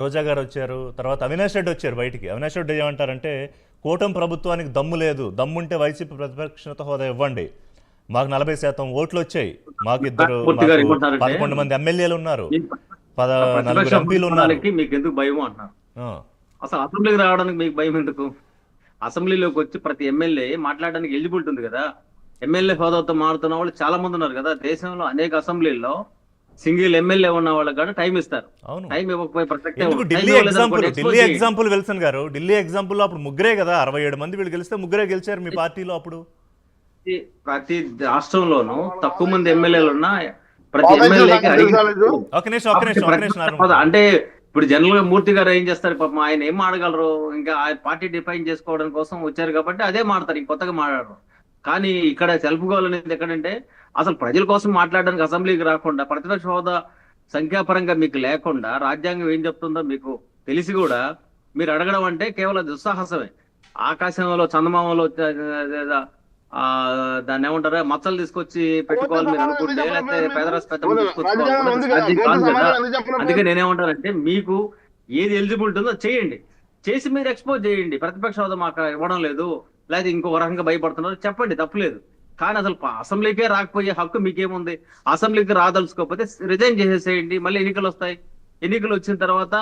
రోజా గారు వచ్చారు తర్వాత అవినాష్ రెడ్డి వచ్చారు బయటికి. అవినాష్ రెడ్డి ఏమంటారంటే కూటమి ప్రభుత్వానికి దమ్ము లేదు. దమ్ముంటే వైసీపీ ప్రతిపక్షత హోదా ఇవ్వండి. మాకు నలభై శాతం ఓట్లు వచ్చాయి మాకు ఇద్దరు పదకొండు మంది ఎమ్మెల్యేలు ఉన్నారు. నలుగురు ఎంపీలు ఉన్నారు. మీకు ఎందుకు భయం అంటున్నారు? అసలు అసెంబ్లీకి రావడానికి మీకు భయం ఎందుకు? అసెంబ్లీలోకి వచ్చి ప్రతి ఎమ్మెల్యే మాట్లాడడానికి ఎలిజిబిలిటీ ఉంది కదా. ఎమ్మెల్యే హోదాతో మారుతున్న వాళ్ళు చాలా మంది ఉన్నారు కదా. దేశంలో అనేక అసెంబ్లీల్లో సింగిల్ ఎమ్మెల్యే ఉన్న వాళ్ళకి కూడా టైం ఇస్తారు. అవును. టైం ఇవ్వకపోయే ప్రసక్తే Delhi example Delhi. Example Wilson గారు. ఢిల్లీ ఎగ్జాంపుల్ అప్పుడు ముగ్గురే కదా అరవై ఏడు మంది వీళ్ళు గెలిస్తే ముగ్గురే గెలిచారు మీ పార్టీలో అప్పుడు. ప్రతి- రాష్ట్రంలోనూ తక్కువ మంది ఎమ్మెల్యేలు ఉన్నా ప్రతి ఎమ్మెల్యేకి అంటే ఇప్పుడు జనరల్గా మూర్తి గారు ఏం చేస్తారు? పాపం ఆయన ఏం ఆడగలరు? ఇంకా ఆయన పార్టీ డిఫైన్ చేసుకోవడం కోసం వచ్చారు కాబట్టి అదే మాడతారు ఇంక కొత్తగా మాట్లాడరు కానీ ఇక్కడ సెల్ఫ్ గోల్ అనేది ఎక్కడంటే అసలు ప్రజల కోసం మాట్లాడడానికి అసెంబ్లీకి రాకుండా ప్రతిపక్ష హోదా సంఖ్యాపరంగా మీకు లేకుండా రాజ్యాంగం ఏం చెప్తుందో మీకు తెలిసి కూడా మీరు అడగడం అంటే కేవలం దుస్సాహసమే. ఆకాశంలో చందమామలో దాన్ని ఏమంటారు? మచ్చలు తీసుకొచ్చి పెట్టుకోవాలి మీరు అనుకుంటే లేకపోతే పేదరాశి తీసుకొచ్చుకోవాలి? అందుకే నేనేమంటానంటే మీకు ఏది ఎలిజిబిలిటీ ఉందో చేయండి. చేసి మీరు ఎక్స్పోజ్ చేయండి. ప్రతిపక్ష హోదా మాకు ఇవ్వడం లేదు. లేకపోతే ఇంకో రకంగా భయపడుతున్నారు. చెప్పండి తప్పులేదు. కానీ అసలు అసెంబ్లీకే రాకపోయే హక్కు మీకేముంది? అసెంబ్లీకి రాదలుచుకోకపోతే రిజైన్ చేసేసేయండి మళ్ళీ ఎన్నికలు వస్తాయి. ఎన్నికలు వచ్చిన తర్వాత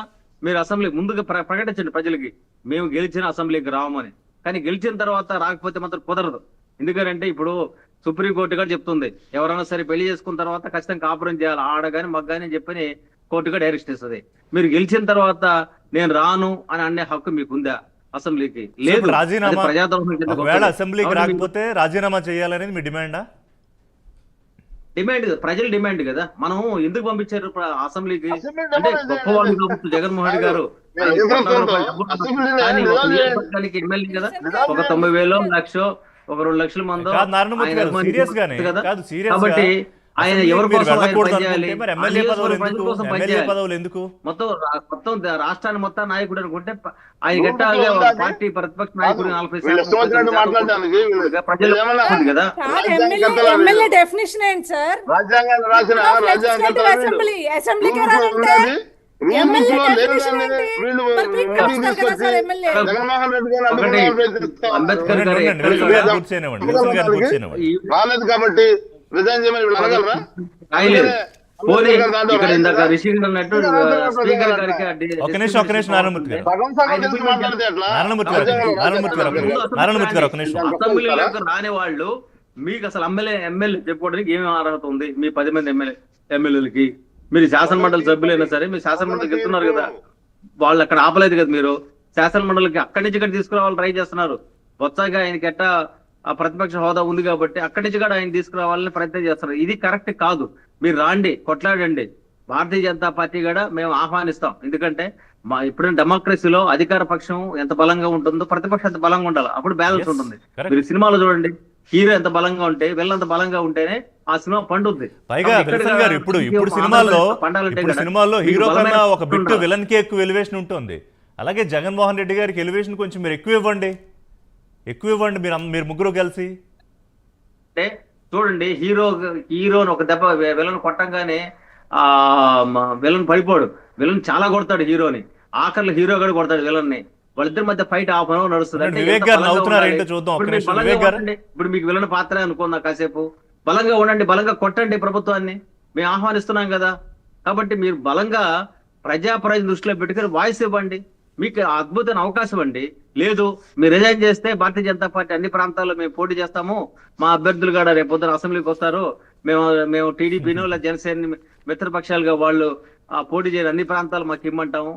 మీరు అసెంబ్లీ ముందుగా ప్రకటించండి ప్రజలకి. మేము గెలిచిన అసెంబ్లీకి రామని. కానీ గెలిచిన తర్వాత రాకపోతే మాత్రం కుదరదు. ఎందుకంటే ఇప్పుడు సుప్రీంకోర్టు కూడా చెప్తుంది ఎవరైనా సరే పెళ్ళి చేసుకున్న తర్వాత ఖచ్చితంగా కాపురం చేయాలి. ఆడ కానీ మగ్గ కానీ చెప్పని కోర్టు కూడా డైరెక్ట్ ఇస్తుంది మీరు గెలిచిన తర్వాత నేను రాను అని అనే హక్కు మీకు ఉందా అసెంబ్లీకి. లేదు. రాజీనామా- ప్రజాద్రోహం. అసెంబ్లీకి రాకపోతే రాజీనామా చేయాలనేది మీ డిమాండా? డిమాండ్ కదా, ప్రజల డిమాండ్ కదా. మనం ఎందుకు పంపించారు అసెంబ్లీకి? అసెంబ్లీ అంటే గొప్ప వాళ్ళు కాబట్టి జగన్మోహన్ రెడ్డి గారు ఎమ్మెల్యే కదా. ఒక తొంభై వేలు లక్ష ఒక రెండు లక్షల మంది కాదు నారాయణమూర్తి గారు సీరియస్ గానే కాదు. సీరియస్ కాబట్టి ఆయన ఎవరి కోసం ఎందుకు? మొత్తం మొత్తం రాష్ట్రాన్ని మొత్తం నాయకుడు అనుకుంటే ఆయన వంద పార్టీ ప్రతిపక్ష నాయకుడు నలభై ప్రజలు కదా? అంబేద్కర్. గారు రాలేదు కాబట్టి రిజైన్ చేయమని వీళ్ళు అనగలరా రాయలేదు. పోనీ అంబేద్కర్ దాంట్లో ఇక్కడ ఇందాక రాయలేదా? రిషి గారు అన్నట్టు ఇంకా రాజ్యాంగ స్పీకర్ ప్రకారం గారికి ఆ డి- ఒక నిమిషం ఒక నిమిషం నారాయణమూర్తి గారు. సగం సగం ఆయన తెలిసి మాట్లాడితే ఎట్లా నారాయణమూర్తి గారు రాజ్యాంగంలో నారాయణమూర్తి గారు ఒక రాజ్యాంగంలో నిమిషం. నారాయణమూర్తి గారు ఒక నిమిషం. అసెంబ్లీలోకి రాని వాళ్ళు మీకు అసలు ఎమ్మెల్యే ఎమ్మెల్యే చెప్పుకోవడానికి ఏమేమి అర్హత ఉంది? మీ పది మంది ఎమ్మెల్యే ఎమ్మెల్యేలకి. మీరు శాసన మండలి సభ్యులైనా సరే మీరు శాసన మండలికి చెప్తున్నారు కదా. వాళ్ళు అక్కడ ఆపలేదు కదా మీరు. శాసన మండలికి అక్కడి నుంచి ఇక్కడ తీసుకురావాలని ట్రై చేస్తున్నారు. వచ్చాక ఆయనకి ఎట్ట ఆ ప్రతిపక్ష హోదా ఉంది కాబట్టి అక్కడి నుంచి కూడా ఆయన తీసుకురావాలని ప్రయత్నం చేస్తున్నారు ఇది కరెక్ట్ కాదు. మీరు రాండి కొట్లాడండి. భారతీయ జనతా పార్టీ కూడా మేము ఆహ్వానిస్తాం. ఎందుకంటే మా ఇప్పుడు డెమోక్రసీలో అధికార పక్షం ఎంత బలంగా ఉంటుందో ప్రతిపక్షం ఎంత బలంగా ఉండాలి అప్పుడు బ్యాలెన్స్ ఉంటుంది. మీరు సినిమాలో చూడండి హీరో ఎంత బలంగా ఉంటే ఎంత బలంగా ఉంటేనే ఆ సినిమా పండుద్ది. పైగా గారు ఇప్పుడు ఇప్పుడు సినిమాల్లో ఇప్పుడు సినిమాల్లో హీరో కన్నా ఒక ఉండాలి. విలన్కి ఎక్కువ ఎలివేషన్ ఉంటుంది. అలాగే జగన్మోహన్ రెడ్డి గారికి ఎలివేషన్ కొంచెం మీరు ఎక్కువ ఇవ్వండి. ఎక్కువ ఇవ్వండి మీరు మీరు ముగ్గురు కలిసి. అంటే చూడండి హీరో హీరోని ఒక దెబ్బ విలన్ కొట్టంగానే ఆ విలన్ పడిపోడు. విలన్ చాలా కొడతాడు హీరోని. ఆఖరిలో హీరో కూడా కొడతాడు విలన్ని వాళ్ళిద్దరి మధ్య ఫైట్ హాఫ్ అన్ అవర్ నడుస్తుంది. అంటే ఇప్పుడు మీకు విలన్ పాత్ర అనుకుందా కాసేపు. బలంగా ఉండండి బలంగా కొట్టండి ప్రభుత్వాన్ని. మేము ఆహ్వానిస్తున్నాం కదా. కాబట్టి మీరు బలంగా ప్రజా దృష్టిలో పెట్టుకుని వాయిస్ ఇవ్వండి. మీకు అద్భుతమైన అవకాశం అండి. లేదు మీరు రిజైన్ చేస్తే భారతీయ జనతా పార్టీ అన్ని ప్రాంతాల్లో మేము పోటీ చేస్తాము. మా అభ్యర్థులు కూడా రేపు పొద్దున అసెంబ్లీకి వస్తారు. మేము మేము టీడీపీను లేదా జనసేన మిత్రపక్షాలుగా వాళ్ళు ఆ పోటీ చేయని అన్ని ప్రాంతాలు మాకు ఇమ్మంటాము.